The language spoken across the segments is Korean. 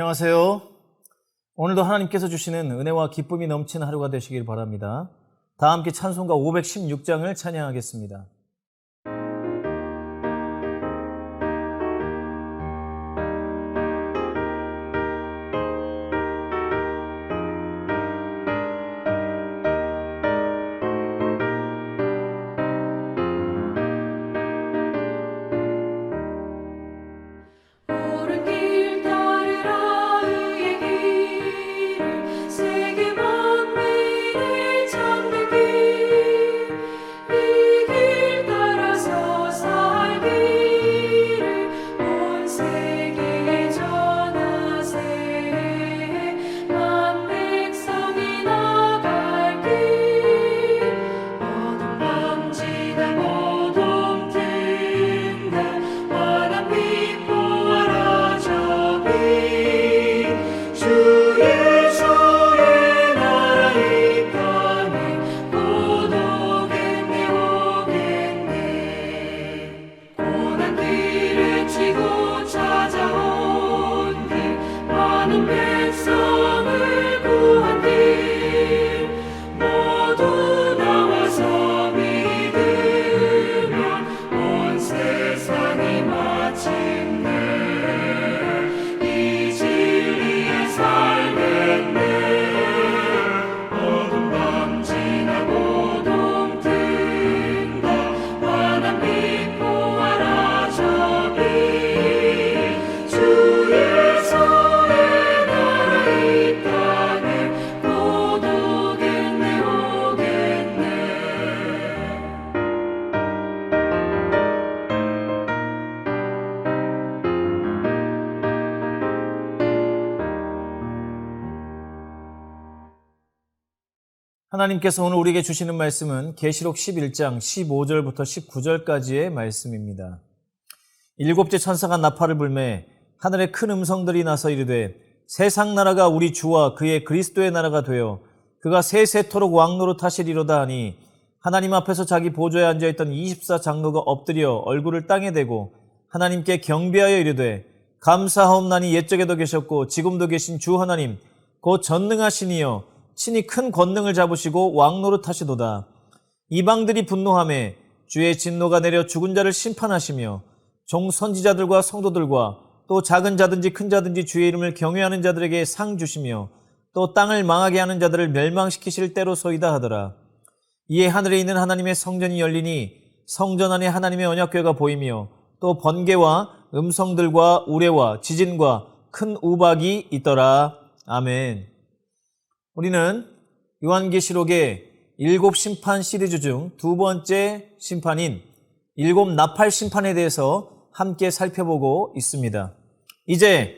안녕하세요. 오늘도 하나님께서 주시는 은혜와 기쁨이 넘치는 하루가 되시길 바랍니다. 다 함께 찬송가 516장을 찬양하겠습니다. 하나님께서 오늘 우리에게 주시는 말씀은 계시록 11장 15절부터 19절까지의 말씀입니다. 일곱째 천사가 나팔을 불매 하늘에 큰 음성들이 나서 이르되 세상 나라가 우리 주와 그의 그리스도의 나라가 되어 그가 세세토록 왕노릇 하시리로다 하니 하나님 앞에서 자기 보좌에 앉아 있던 24 장로가 엎드려 얼굴을 땅에 대고 하나님께 경배하여 이르되 감사하옵나니 옛적에도 계셨고 지금도 계신 주 하나님 곧 전능하시니여 친히 큰 권능을 잡으시고 왕노릇 하시도다 이방들이 분노함에 주의 진노가 내려 죽은 자를 심판하시며 종 선지자들과 성도들과 또 작은 자든지 큰 자든지 주의 이름을 경외하는 자들에게 상 주시며 또 땅을 망하게 하는 자들을 멸망시키실 때로소이다 하더라. 이에 하늘에 있는 하나님의 성전이 열리니 성전 안에 하나님의 언약궤가 보이며 또 번개와 음성들과 우레와 지진과 큰 우박이 있더라. 아멘. 우리는 요한계시록의 일곱 심판 시리즈 중 두 번째 심판인 일곱 나팔 심판에 대해서 함께 살펴보고 있습니다. 이제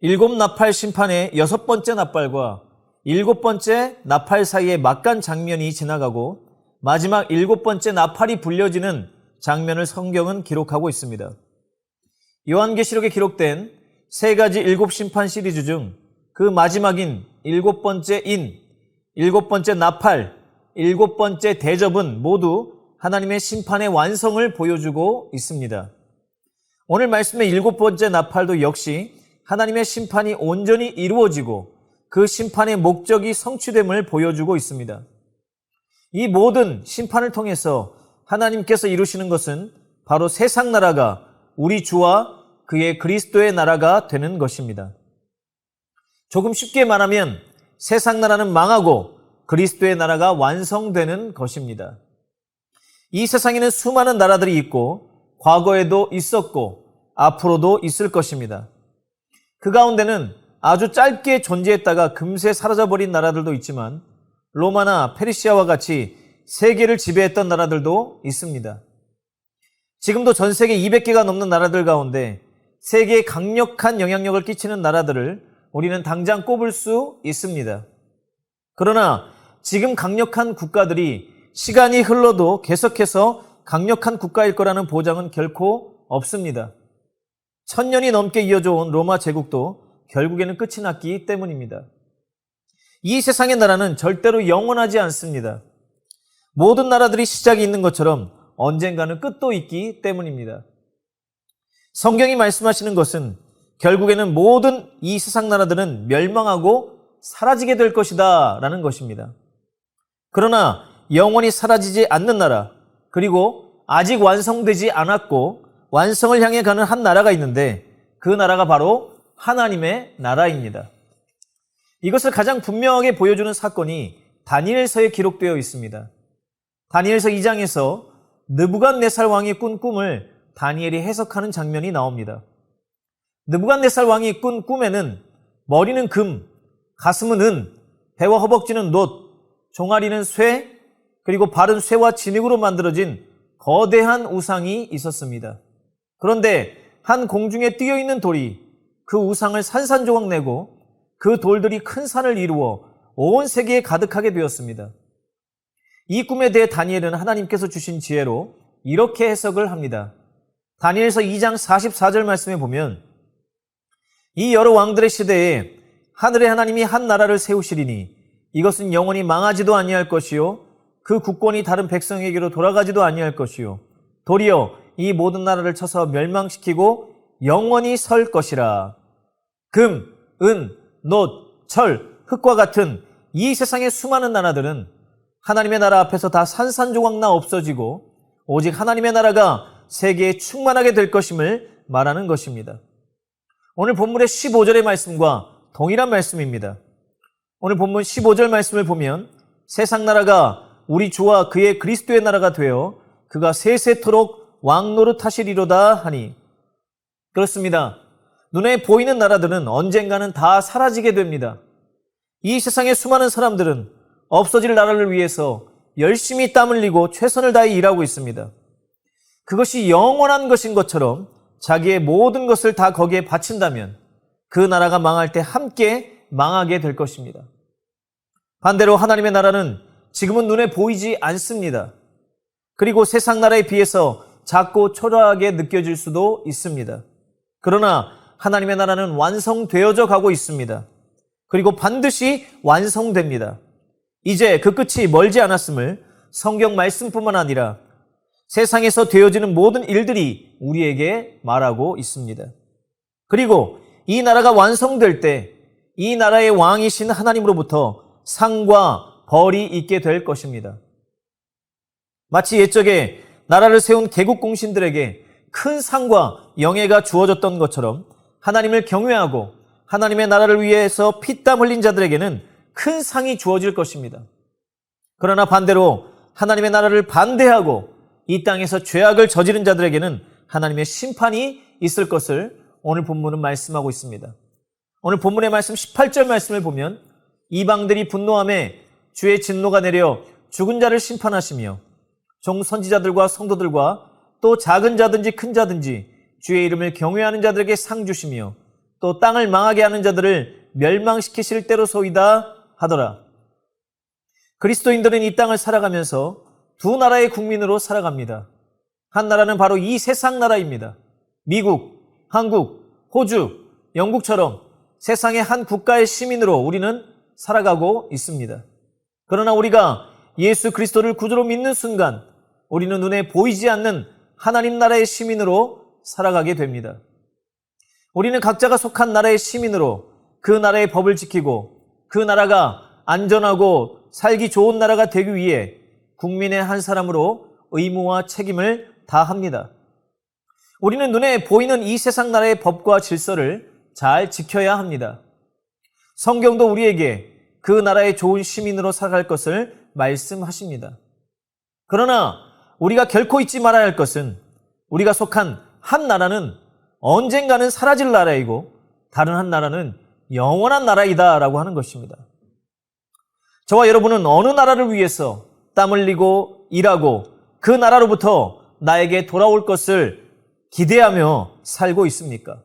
일곱 나팔 심판의 여섯 번째 나팔과 일곱 번째 나팔 사이의 막간 장면이 지나가고 마지막 일곱 번째 나팔이 불려지는 장면을 성경은 기록하고 있습니다. 요한계시록에 기록된 세 가지 일곱 심판 시리즈 중 그 마지막인 일곱 번째 인, 일곱 번째 나팔, 일곱 번째 대접은 모두 하나님의 심판의 완성을 보여주고 있습니다. 오늘 말씀의 일곱 번째 나팔도 역시 하나님의 심판이 온전히 이루어지고 그 심판의 목적이 성취됨을 보여주고 있습니다. 이 모든 심판을 통해서 하나님께서 이루시는 것은 바로 세상 나라가 우리 주와 그의 그리스도의 나라가 되는 것입니다. 조금 쉽게 말하면 세상 나라는 망하고 그리스도의 나라가 완성되는 것입니다. 이 세상에는 수많은 나라들이 있고 과거에도 있었고 앞으로도 있을 것입니다. 그 가운데는 아주 짧게 존재했다가 금세 사라져버린 나라들도 있지만 로마나 페르시아와 같이 세계를 지배했던 나라들도 있습니다. 지금도 전 세계 200개가 넘는 나라들 가운데 세계에 강력한 영향력을 끼치는 나라들을 우리는 당장 꼽을 수 있습니다. 그러나 지금 강력한 국가들이 시간이 흘러도 계속해서 강력한 국가일 거라는 보장은 결코 없습니다. 천년이 넘게 이어져 온 로마 제국도 결국에는 끝이 났기 때문입니다. 이 세상의 나라는 절대로 영원하지 않습니다. 모든 나라들이 시작이 있는 것처럼 언젠가는 끝도 있기 때문입니다. 성경이 말씀하시는 것은 결국에는 모든 이 세상 나라들은 멸망하고 사라지게 될 것이다 라는 것입니다. 그러나 영원히 사라지지 않는 나라, 그리고 아직 완성되지 않았고 완성을 향해 가는 한 나라가 있는데 그 나라가 바로 하나님의 나라입니다. 이것을 가장 분명하게 보여주는 사건이 다니엘서에 기록되어 있습니다. 다니엘서 2장에서 느부갓네살 왕이 꾼 꿈을 다니엘이 해석하는 장면이 나옵니다. 느부갓네살 왕이 꾼 꿈에는 머리는 금, 가슴은 은, 배와 허벅지는 놋, 종아리는 쇠, 그리고 발은 쇠와 진흙으로 만들어진 거대한 우상이 있었습니다. 그런데 한 공중에 뛰어 있는 돌이 그 우상을 산산조각 내고 그 돌들이 큰 산을 이루어 온 세계에 가득하게 되었습니다. 이 꿈에 대해 다니엘은 하나님께서 주신 지혜로 이렇게 해석을 합니다. 다니엘서 2장 44절 말씀에 보면 이 여러 왕들의 시대에 하늘의 하나님이 한 나라를 세우시리니 이것은 영원히 망하지도 아니할 것이요 그 국권이 다른 백성에게로 돌아가지도 아니할 것이요 도리어 이 모든 나라를 쳐서 멸망시키고 영원히 설 것이라 금, 은, 놋, 철, 흙과 같은 이 세상의 수많은 나라들은 하나님의 나라 앞에서 다 산산조각 나 없어지고 오직 하나님의 나라가 세계에 충만하게 될 것임을 말하는 것입니다. 오늘 본문의 15절의 말씀과 동일한 말씀입니다. 오늘 본문 15절 말씀을 보면 세상 나라가 우리 주와 그의 그리스도의 나라가 되어 그가 세세토록 왕노릇 하시리로다 하니 그렇습니다. 눈에 보이는 나라들은 언젠가는 다 사라지게 됩니다. 이 세상의 수많은 사람들은 없어질 나라를 위해서 열심히 땀 흘리고 최선을 다해 일하고 있습니다. 그것이 영원한 것인 것처럼 자기의 모든 것을 다 거기에 바친다면 그 나라가 망할 때 함께 망하게 될 것입니다. 반대로 하나님의 나라는 지금은 눈에 보이지 않습니다. 그리고 세상 나라에 비해서 작고 초라하게 느껴질 수도 있습니다. 그러나 하나님의 나라는 완성되어져 가고 있습니다. 그리고 반드시 완성됩니다. 이제 그 끝이 멀지 않았음을 성경 말씀뿐만 아니라 세상에서 되어지는 모든 일들이 우리에게 말하고 있습니다. 그리고 이 나라가 완성될 때 이 나라의 왕이신 하나님으로부터 상과 벌이 있게 될 것입니다. 마치 옛적에 나라를 세운 개국 공신들에게 큰 상과 영예가 주어졌던 것처럼 하나님을 경외하고 하나님의 나라를 위해서 피땀 흘린 자들에게는 큰 상이 주어질 것입니다. 그러나 반대로 하나님의 나라를 반대하고 이 땅에서 죄악을 저지른 자들에게는 하나님의 심판이 있을 것을 오늘 본문은 말씀하고 있습니다. 오늘 본문의 말씀 18절 말씀을 보면 이방들이 분노함에 주의 진노가 내려 죽은 자를 심판하시며 종 선지자들과 성도들과 또 작은 자든지 큰 자든지 주의 이름을 경외하는 자들에게 상 주시며 또 땅을 망하게 하는 자들을 멸망시키실 때로 소이다 하더라. 그리스도인들은 이 땅을 살아가면서 두 나라의 국민으로 살아갑니다. 한 나라는 바로 이 세상 나라입니다. 미국, 한국, 호주, 영국처럼 세상의 한 국가의 시민으로 우리는 살아가고 있습니다. 그러나 우리가 예수 그리스도를 구주로 믿는 순간 우리는 눈에 보이지 않는 하나님 나라의 시민으로 살아가게 됩니다. 우리는 각자가 속한 나라의 시민으로 그 나라의 법을 지키고 그 나라가 안전하고 살기 좋은 나라가 되기 위해 국민의 한 사람으로 의무와 책임을 다합니다. 우리는 눈에 보이는 이 세상 나라의 법과 질서를 잘 지켜야 합니다. 성경도 우리에게 그 나라의 좋은 시민으로 살아갈 것을 말씀하십니다. 그러나 우리가 결코 잊지 말아야 할 것은 우리가 속한 한 나라는 언젠가는 사라질 나라이고 다른 한 나라는 영원한 나라이다라고 하는 것입니다. 저와 여러분은 어느 나라를 위해서 땀 흘리고 일하고 그 나라로부터 나에게 돌아올 것을 기대하며 살고 있습니까?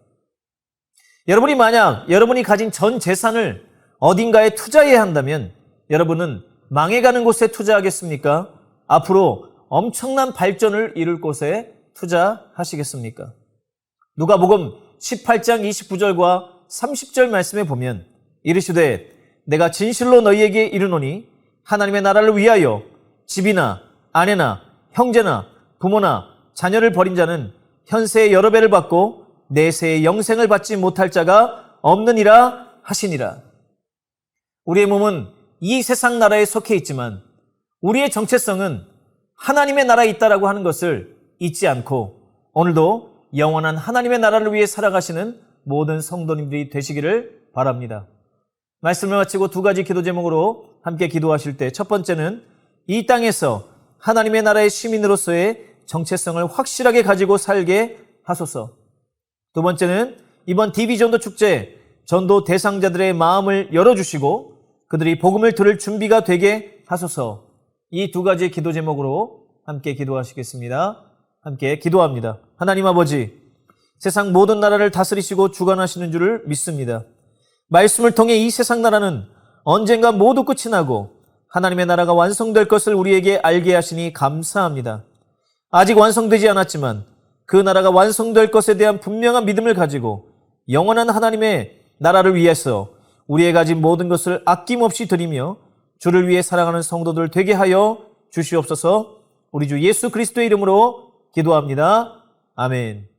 여러분이 만약 여러분이 가진 전 재산을 어딘가에 투자해야 한다면 여러분은 망해가는 곳에 투자하겠습니까? 앞으로 엄청난 발전을 이룰 곳에 투자하시겠습니까? 누가복음 18장 29절과 30절 말씀에 보면 이르시되 내가 진실로 너희에게 이르노니 하나님의 나라를 위하여 집이나 아내나 형제나 부모나 자녀를 버린 자는 현세의 여러 배를 받고 내세의 영생을 받지 못할 자가 없느니라 하시니라. 우리의 몸은 이 세상 나라에 속해 있지만 우리의 정체성은 하나님의 나라에 있다라고 하는 것을 잊지 않고 오늘도 영원한 하나님의 나라를 위해 살아가시는 모든 성도님들이 되시기를 바랍니다. 말씀을 마치고 두 가지 기도 제목으로 함께 기도하실 때 첫 번째는 이 땅에서 하나님의 나라의 시민으로서의 정체성을 확실하게 가지고 살게 하소서. 두 번째는 이번 DB 전도 축제 전도 대상자들의 마음을 열어주시고 그들이 복음을 들을 준비가 되게 하소서. 이 두 가지 기도 제목으로 함께 기도하시겠습니다. 함께 기도합니다. 하나님 아버지, 세상 모든 나라를 다스리시고 주관하시는 줄을 믿습니다. 말씀을 통해 이 세상 나라는 언젠가 모두 끝이 나고 하나님의 나라가 완성될 것을 우리에게 알게 하시니 감사합니다. 아직 완성되지 않았지만 그 나라가 완성될 것에 대한 분명한 믿음을 가지고 영원한 하나님의 나라를 위해서 우리의 가진 모든 것을 아낌없이 드리며 주를 위해 살아가는 성도들 되게 하여 주시옵소서 우리 주 예수 그리스도의 이름으로 기도합니다. 아멘.